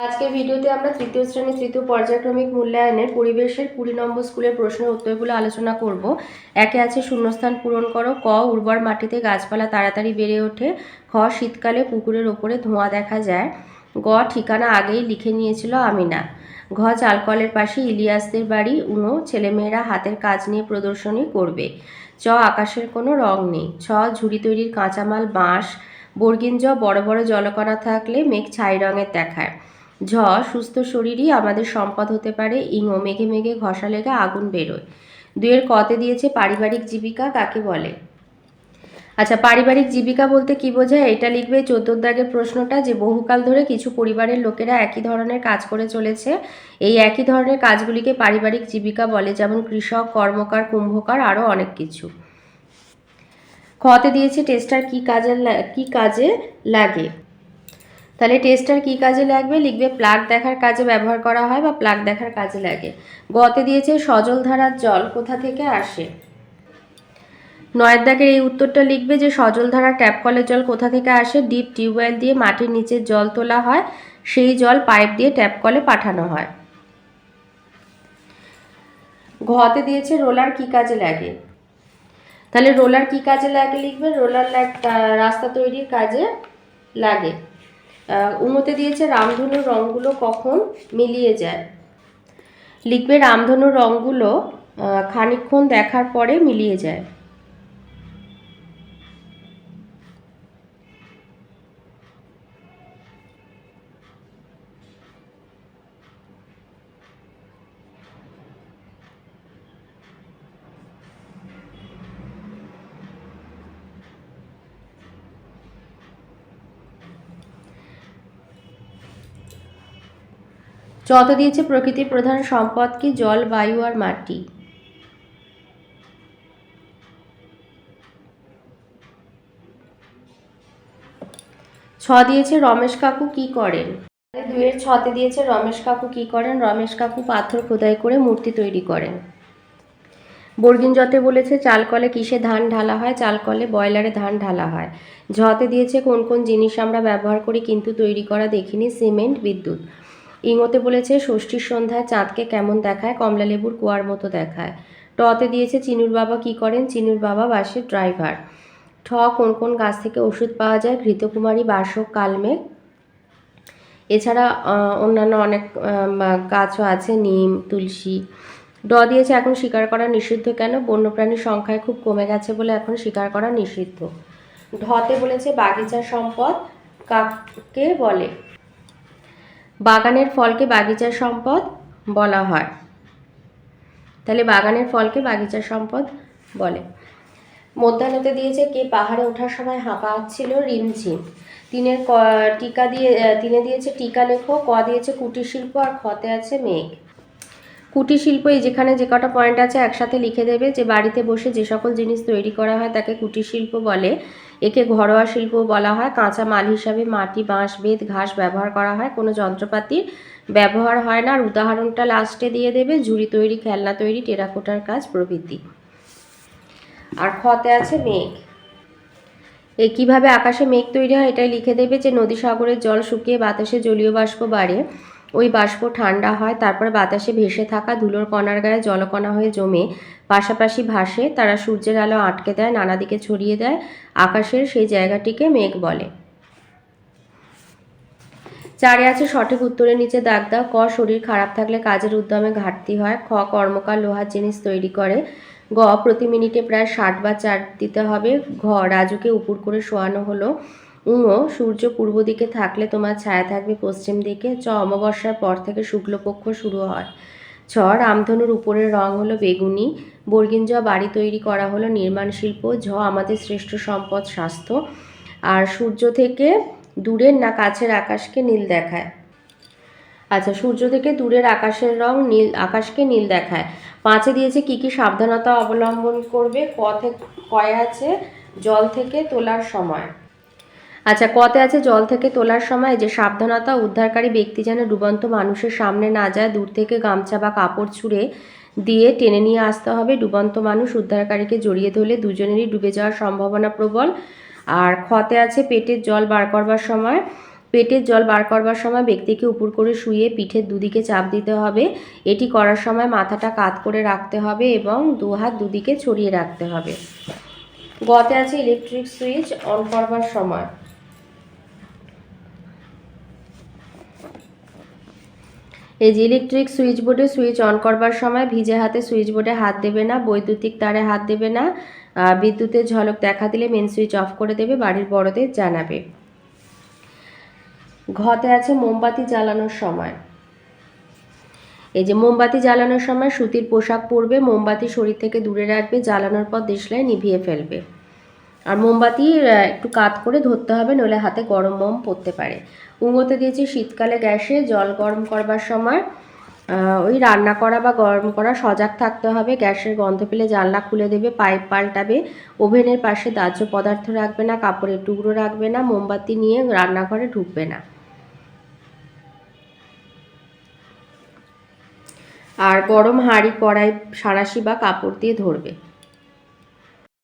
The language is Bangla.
আজকের ভিডিওতে আমরা তৃতীয় শ্রেণি তৃতীয় পর্যায়ক্রমিক মূল্যায়নের পরিবেশের কুড়ি নম্বর স্কুলের প্রশ্নের উত্তরগুলো আলোচনা করব। একে আছে শূন্যস্থান পূরণ করো, ক, উর্বর মাটিতে গাছপালা তাড়াতাড়ি বেড়ে ওঠে, খ, শীতকালে পুকুরের ওপরে ধোঁয়া দেখা যায়, গ, ঠিকানা আগেই লিখে নিয়েছিল আমিনা, ঘ, চালকলের পাশে ইলিয়াসদের বাড়ি, উনো, ছেলেমেয়েরা হাতের কাজ নিয়ে প্রদর্শনী করবে, চ, আকাশের কোনো রং নেই, ছ, ঝুড়ি তৈরির কাঁচামাল, বাঁশ বর্গিন জ, বড় বড় জলকণা থাকলে মেঘ ছাই রঙের দেখায়। ঝ সুস্থ শরীরই আমাদের সম্পদ হতে পারে ইঙো মেঘে মেঘে ঘষা লেগে আগুন বেরোয়। দুয়ের কতে দিয়েছে পারিবারিক জীবিকা কাকে বলে? আচ্ছা পারিবারিক জীবিকা বলতে কি বোঝায়? এটা লিখবে চোদ্দ দাগের প্রশ্নটা যে বহুকাল ধরে কিছু পরিবারের লোকেরা একই ধরনের কাজ করে চলেছে। এই একই ধরনের কাজগুলিকে পারিবারিক জীবিকা বলে, যেমন কৃষক, কর্মকার, কুম্ভকার, আরও অনেক কিছু। খতে দিয়েছে টেস্টার কি কাজে কি কাজে লাগে? তাহলে টেস্টার কি কাজে লাগবে? লিখবে প্লাগ দেখার কাজে ব্যবহার করা হয় বা প্লাগ দেখার কাজে লাগে। গতে দিয়েছে সজল ধারার জল কোথা থেকে আসে? নয়ের দাগের এই উত্তরটা লিখবে যে সজল ধারার ট্যাপ কলের জল কোথা থেকে আসে? ডিপ টিউবওয়েল দিয়ে মাটির নিচে জল তোলা হয়। সেই জল পাইপ দিয়ে ট্যাপ কলে পাঠানো হয়। ঘতে দিয়েছে রোলার কি কাজে লাগে? তাহলে রোলার কি কাজে লাগে লিখবে? রোলার রাস্তা তৈরির কাজে লাগে। উমতে দিয়েছে রামধনুর রঙগুলো কখন মিলিয়ে যায়। লিখবে রামধনুর রঙগুলো খানিক্ষণ দেখার পরে মিলিয়ে যায়। যত দিয়েছে প্রকৃতির প্রধান সম্পদ কি? জল, বায়ু আর মাটি। ছ দিয়েছে রমেশ কাকু কি করেন? দুয়ের ছতে দিয়েছে রমেশ কাকু কি করেন? রমেশ কাকু পাথর খোদাই করে মূর্তি তৈরি করেন। বর্গিন যতে বলেছে চাল কলে কিসে ধান ঢালা হয়? চাল কলে ধান ঢালা হয়। ঝতে দিয়েছে, কোন কোন জিনিস আমরা ব্যবহার করি কিন্তু তৈরি করা দেখিনি? সিমেন্ট, বিদ্যুৎ। ইঙোতে বলেছে, ষষ্ঠীর সন্ধ্যায় চাঁদকে কেমন দেখায়? কমলা লেবুর কুয়ার মতো দেখায়। টতে দিয়েছে, চিনুর বাবা কি করেন? চিনুর বাবা বাসের ড্রাইভার। ঠ, কোন কোন গাছ থেকে ওষুধ পাওয়া যায়? ঘৃতকুমারী বাসক কালমেঘ এছাড়া অন্যান্য অনেক গাছও আছে, নিম, তুলসী। ড দিয়েছে, এখন শিকার করা নিষিদ্ধ কেন? বন্যপ্রাণীর সংখ্যায় খুব কমে গেছে বলে এখন শিকার করা নিষিদ্ধ। ঢতে বলেছে, বাগিচার সম্পদ কাকে বলে? বাগানের ফলকে বাগিচার সম্পদ বলা হয়। তাহলে বাগানের ফলকে বাগিচার সম্পদ বলে। মধ্যাহ্নতে দিয়েছে কে পাহাড়ে ওঠার সময় হাঁপা ছিল রিমঝিম। তিনের ক টিকা দিয়ে, তিনে দিয়েছে টিকা লেখো, ক দিয়েছে কুটির শিল্প আর খতে আছে মেঘ। কুটির শিল্প এই যেখানে যে কটা পয়েন্ট আছে একসাথে লিখে দেবে যে বাড়িতে বসে যে সকল জিনিস তৈরি করা হয় তাকে কুটির শিল্প বলে। একে ঘরোয়া শিল্প বলা হয়। কাঁচা মাল হিসাবে মাটি, বাঁশ, বেত, ঘাস ব্যবহার করা হয়। কোনো যন্ত্রপাতির ব্যবহার হয় না। আর উদাহরণটা লাস্টে দিয়ে দেবে, ঝুড়ি তৈরি, খেলনা তৈরি, টেরাকোটার কাজ, প্রভৃতি। আর খতে আছে মেঘ। এই কীভাবে আকাশে মেঘ তৈরি হয় এটাই লিখে দেবে যে নদী সাগরের জল শুকিয়ে বাতাসে জলীয় বাষ্প বাড়ে। ওই বাষ্প ঠান্ডা হয়, তারপর বাতাসে ভেসে থাকা ধুলোর কণার গায়ে জলকণা হয়ে জমে। পাশাপাশি ভাসে, তারা সূর্যের আলো আটকে দেয়, নানা দিকে ছড়িয়ে দেয়। আকাশের সেই জায়গাটিকে মেঘ বলে। চারে আছে সঠিক উত্তরের নিচে দাগ দাও। ক, শরীর খারাপ থাকলে কাজের উদ্যমে ঘাটতি হয়। খ কর্মকার লোহার জিনিস তৈরি করে। গ, প্রতি মিনিটে প্রায় ষাট বা চার দিতে হবে। ঘ, রাজুকে উপর করে শোয়ানো হলো। উঙ সূর্য পূর্ব দিকে থাকলে তোমার ছায়া থাকবে পশ্চিম দিকে। চ, অমাবস্যার পর থেকে শুক্লপক্ষ শুরু হয়। ছ, রামধনুর উপরের রং হলো বেগুনি। বর্গিন জ বাড়ি তৈরি করা হলো নির্মাণ শিল্প। ঝ, আমাদের শ্রেষ্ঠ সম্পদ স্বাস্থ্য। আর সূর্য থেকে দূরের না কাছের আকাশকে নীল দেখায়? আচ্ছা সূর্য থেকে দূরের আকাশের রং নীল, আকাশকে নীল দেখায়। পাঁচে দিয়েছে কি কি সাবধানতা অবলম্বন করবে? ক থেকে, কয়ে আছে? জল থেকে তোলার সময়। আচ্ছা কতে আছে জল থেকে তোলার সময় যে সাবধানতা উদ্ধারকারী ব্যক্তি যেন ডুবন্ত মানুষের সামনে না যায়, দূর থেকে গামছা বা কাপড় ছুঁড়ে দিয়ে টেনে নিয়ে আসতে হবে। ডুবন্ত মানুষ উদ্ধারকারীকে জড়িয়ে ধরলে দুজনেরই ডুবে যাওয়ার সম্ভাবনা প্রবল। আর খতে আছে পেটের জল বার করবার সময়। পেটের জল বার করবার সময় ব্যক্তিকে উপর করে শুয়ে পিঠের দুদিকে চাপ দিতে হবে। এটি করার সময় মাথাটা কাত করে রাখতে হবে এবং দু হাত দুদিকে ছড়িয়ে রাখতে হবে। গতে আছে ইলেকট্রিক সুইচ অন করবার সময়। এই যে ইলেকট্রিক সুইচ বোর্ডে সুইচ অন করবার সময় ভিজে হাতে সুইচ বোর্ডে হাত দেবে না, বৈদ্যুতিক তারে হাত দেবে না বিদ্যুতের ঝলক দেখা দিলে মেন সুইচ অফ করে দেবে, বাড়ির বড়দের জানাবে। ঘতে আছে মোমবাতি জ্বালানোর সময়। এই যে মোমবাতি জ্বালানোর সময় সুতির পোশাক পরবে, মোমবাতি শরীর থেকে দূরে রাখবে, জ্বালানোর পর দেশলায় নিভিয়ে ফেলবে। আর মোমবাতি একটু কাত করে ধরতে হবে, নইলে হাতে গরম মোম পড়তে পারে। উঙ্গতে দিয়েছি শীতকালে গ্যাসে, জল গরম করবার সময়। ওই রান্না করা বা গরম করা সজাগ থাকতে হবে, গ্যাসের গন্ধ পেলে জানলা খুলে দেবে, পাইপ পাল্টাবে, ওভেনের পাশে দাহ্য পদার্থ রাখবে না, কাপড়ের টুকরো রাখবে না, মোমবাতি নিয়ে রান্নাঘরে ঢুকবে না। আর গরম হাঁড়ি, কড়াই সাঁড়াশি বা কাপড় দিয়ে ধরবে।